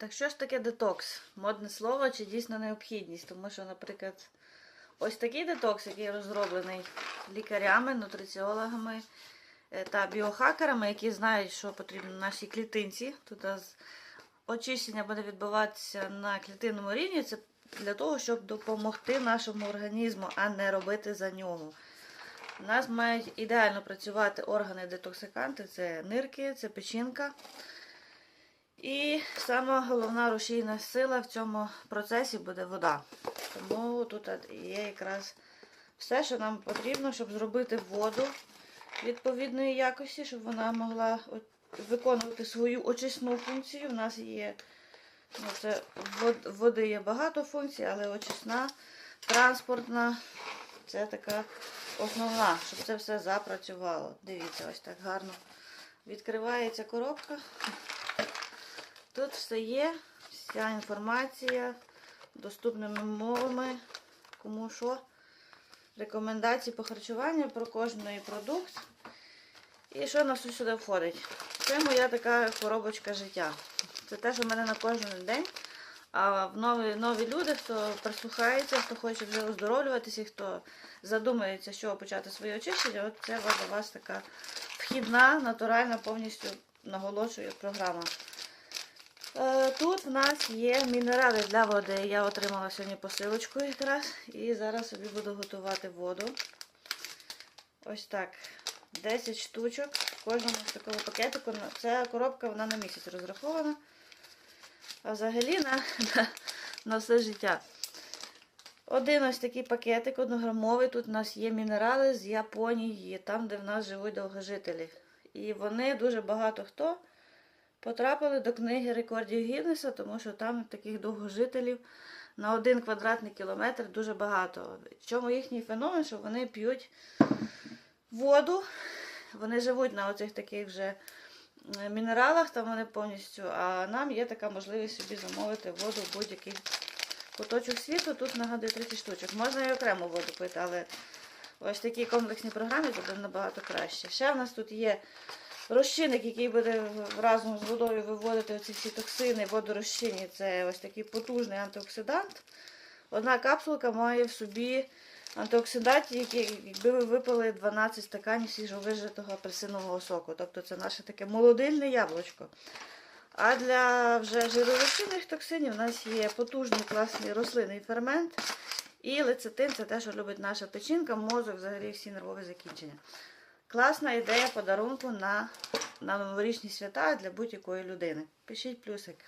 Так що ж таке детокс? Модне слово чи дійсно необхідність? Тому що, наприклад, ось такий детокс, який розроблений лікарями, нутриціологами е, та біохакерами, які знають, що потрібно нашій клітинці. Тут очищення буде відбуватися на клітинному рівні. Це для того, щоб допомогти нашому організму, а не робити за нього. У нас мають ідеально працювати органи детоксиканти, це нирки, це печінка. І сама головна рушійна сила в цьому процесі буде вода. Тому тут є якраз все, що нам потрібно, щоб зробити воду відповідної якості, щоб вона могла виконувати свою очисну функцію. У нас є ну, це, води є багато функцій, але очисна, транспортна це така основна, щоб це все запрацювало. Дивіться, ось так гарно відкривається коробка. Тут все є, вся інформація доступними мовами, кому що. Рекомендації по харчуванню про кожний продукт. І що на все сюди входить? Це моя така коробочка життя. Це те, що в мене на кожен день. А в нові, нові люди, хто прислухається, хто хоче вже оздоровлюватися, хто задумається, з чого почати своє очищення, от це для вас така вхідна, натуральна, повністю наголошую програма. Тут в нас є мінерали для води. Я отримала сьогодні посилочку якраз. І зараз собі буду готувати воду. Ось так. 10 штучок в кожному з такому пакетику. Ця коробка вона на місяць розрахована. А взагалі на, на, на все життя. Один ось такий пакетик, однограмовий. Тут у нас є мінерали з Японії, там, де в нас живуть довгожителі. І вони дуже багато хто потрапили до книги рекордів Гіннеса, тому що там таких довгожителів на один квадратний кілометр дуже багато. В чому їхній феномен, що вони п'ють воду, вони живуть на оцих таких вже е, мінералах, там вони повністю, а нам є така можливість собі замовити воду в будь-який куточок світу. Тут нагадую 30 штучок. Можна і окрему воду пити, але ось такі комплексні програмі буде набагато краще. Ще в нас тут є розчинник, який буде разом з водою виводити оці всі токсини, водорозчинні. Це ось такий потужний антиоксидант. Одна капсулка має в собі антиоксидантів, які, якби ви випили 12 стаканів свіжовижитого апельсинового соку. Тобто це наше таке молодильне яблучко. А для вже жиророзчинних токсинів у нас є потужний класний рослинний фермент. І лецитин це те, що любить наша печінка, мозок, взагалі всі нервові закінчення. Класна ідея подарунку на, на новорічні свята для будь-якої людини. Пишіть плюсик.